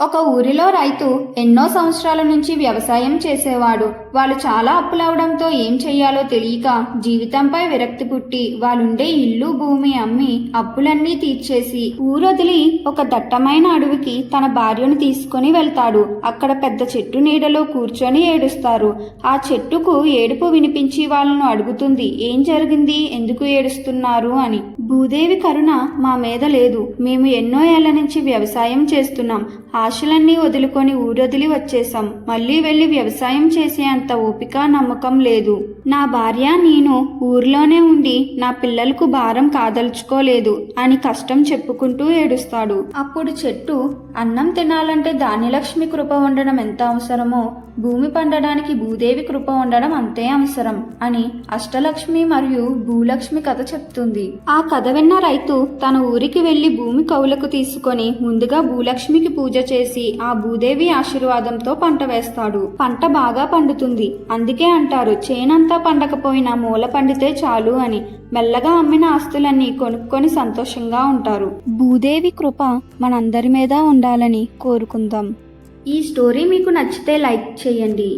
ఒక ఊరిలో రైతు ఎన్నో సంవత్సరాల నుంచి వ్యవసాయం చేసేవాడు. వాళ్ళు చాలా అప్పులవడంతో ఏం చెయ్యాలో తెలియక జీవితంపై విరక్తి పుట్టి వాళ్ళుండే ఇల్లు భూమి అమ్మి అప్పులన్నీ తీర్చేసి ఊరొదిలి ఒక దట్టమైన అడవికి తన భార్యను తీసుకొని వెళ్తాడు. అక్కడ పెద్ద చెట్టు నీడలో కూర్చొని ఏడుస్తారు. ఆ చెట్టుకు ఏడుపు వినిపించి వాళ్ళను అడుగుతుంది ఏం జరిగింది? ఎందుకు ఏడుస్తున్నారు? అని. భూదేవి కరుణ మా మీద లేదు. మేము ఎన్నో ఏళ్ళ నుంచి వ్యవసాయం చేస్తున్నాం. ఆశలన్నీ వదులుకొని ఊరొదిలి వచ్చేసాం మళ్ళీ వెళ్ళి వ్యవసాయం చేసే అంత ఓపిక నమ్మకం లేదు. నా భార్య నేను ఊర్లోనే ఉండి నా పిల్లలకు భారం కాదలుచుకోలేదు అని కష్టం చెప్పుకుంటూ ఏడుస్తాడు. అప్పుడు చెట్టు అన్నం తినాలంటే ధాన్యలక్ష్మి కృప ఉండడం ఎంత అవసరమో భూమి పండడానికి భూదేవి కృప ఉండడం అంతే అవసరం అని అష్టలక్ష్మి మరియు భూలక్ష్మి కథ చెప్తుంది. ఆ కథ కథ విన్న రైతు తన ఊరికి వెళ్ళి భూమి కౌలకు తీసుకొని ముందుగా భూలక్ష్మికి పూజ చేసి ఆ భూదేవి ఆశీర్వాదంతో పంట వేస్తాడు. పంట బాగా పండుతుంది. అందుకే అంటారు చేనంతా పండకపోయినా మూల పండితే చాలు అని. మెల్లగా అమ్మిన ఆస్తులన్నీ కొనుక్కొని సంతోషంగా ఉంటారు. భూదేవి కృప మనందరి మీద ఉండాలని కోరుకుందాం. ఈ స్టోరీ మీకు నచ్చితే లైక్ చేయండి.